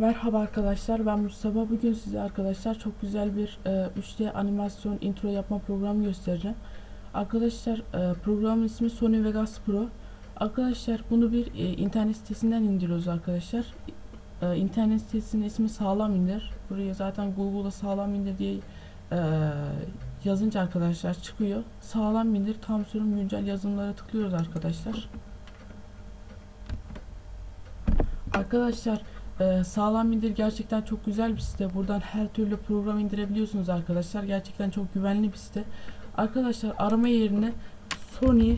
Merhaba arkadaşlar ben Mustafa. Bugün size arkadaşlar çok güzel bir e, 3D animasyon intro yapma programı göstereceğim. Arkadaşlar e, programın ismi Sony Vegas Pro. Arkadaşlar bunu bir e, internet sitesinden indiriyoruz arkadaşlar. E, internet sitesinin ismi Sağlam İndir. Buraya zaten Google'da Sağlam İndir diye e, yazınca arkadaşlar çıkıyor. Sağlam İndir tam sürüm güncel yazılımlara tıklıyoruz arkadaşlar. Arkadaşlar ee, sağlam indir gerçekten çok güzel bir site. Buradan her türlü program indirebiliyorsunuz arkadaşlar. Gerçekten çok güvenli bir site. Arkadaşlar arama yerine Sony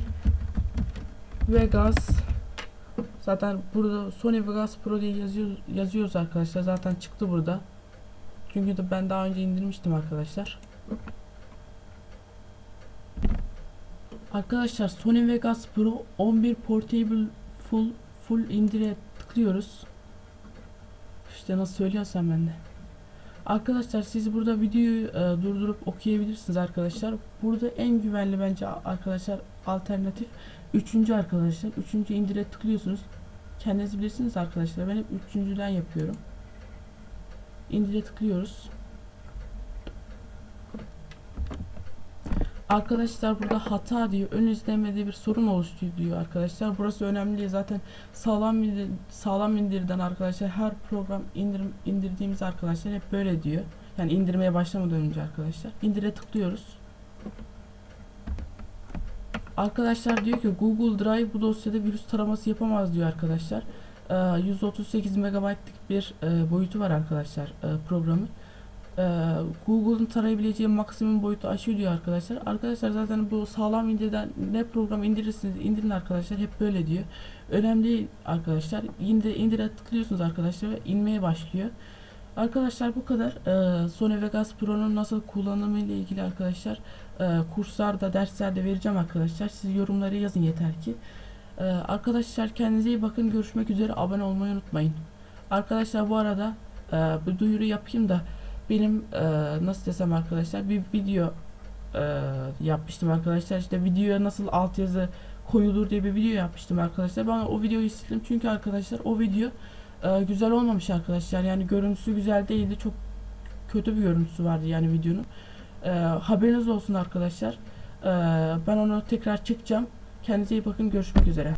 Vegas zaten burada Sony Vegas Pro diye yazıyor, yazıyoruz arkadaşlar. Zaten çıktı burada. Çünkü de ben daha önce indirmiştim arkadaşlar. Arkadaşlar Sony Vegas Pro 11 Portable Full Full indire tıklıyoruz. İşte nasıl söylüyorsam ben de. Arkadaşlar siz burada videoyu e, durdurup okuyabilirsiniz arkadaşlar. Burada en güvenli bence arkadaşlar alternatif. Üçüncü arkadaşlar. Üçüncü indire tıklıyorsunuz. Kendiniz bilirsiniz arkadaşlar. Ben hep üçüncüden yapıyorum. İndire tıklıyoruz. Arkadaşlar burada hata diyor. Ön izlemede bir sorun oluştu diyor arkadaşlar. Burası önemli değil. Zaten sağlam indir, sağlam indirden arkadaşlar her program indirim, indirdiğimiz arkadaşlar hep böyle diyor. Yani indirmeye başlamadan önce arkadaşlar. İndire tıklıyoruz. Arkadaşlar diyor ki Google Drive bu dosyada virüs taraması yapamaz diyor arkadaşlar. Ee, 138 MB'lık bir e, boyutu var arkadaşlar e, programın e, Google'ın tarayabileceği maksimum boyutu aşıyor diyor arkadaşlar. Arkadaşlar zaten bu sağlam indirden ne program indirirsiniz indirin arkadaşlar hep böyle diyor. Önemli değil arkadaşlar. İndir, indire tıklıyorsunuz arkadaşlar ve inmeye başlıyor. Arkadaşlar bu kadar. Ee, Sony Vegas Pro'nun nasıl kullanımı ile ilgili arkadaşlar e, kurslarda, derslerde vereceğim arkadaşlar. Siz yorumları yazın yeter ki. Ee, arkadaşlar kendinize iyi bakın. Görüşmek üzere. Abone olmayı unutmayın. Arkadaşlar bu arada e, bir duyuru yapayım da benim e, nasıl desem arkadaşlar bir video e, yapmıştım arkadaşlar. İşte videoya nasıl altyazı koyulur diye bir video yapmıştım arkadaşlar. Ben o videoyu sildim çünkü arkadaşlar o video e, güzel olmamış arkadaşlar. Yani görüntüsü güzel değildi. Çok kötü bir görüntüsü vardı yani videonun. E, haberiniz olsun arkadaşlar. E, ben onu tekrar çekeceğim. Kendinize iyi bakın. Görüşmek üzere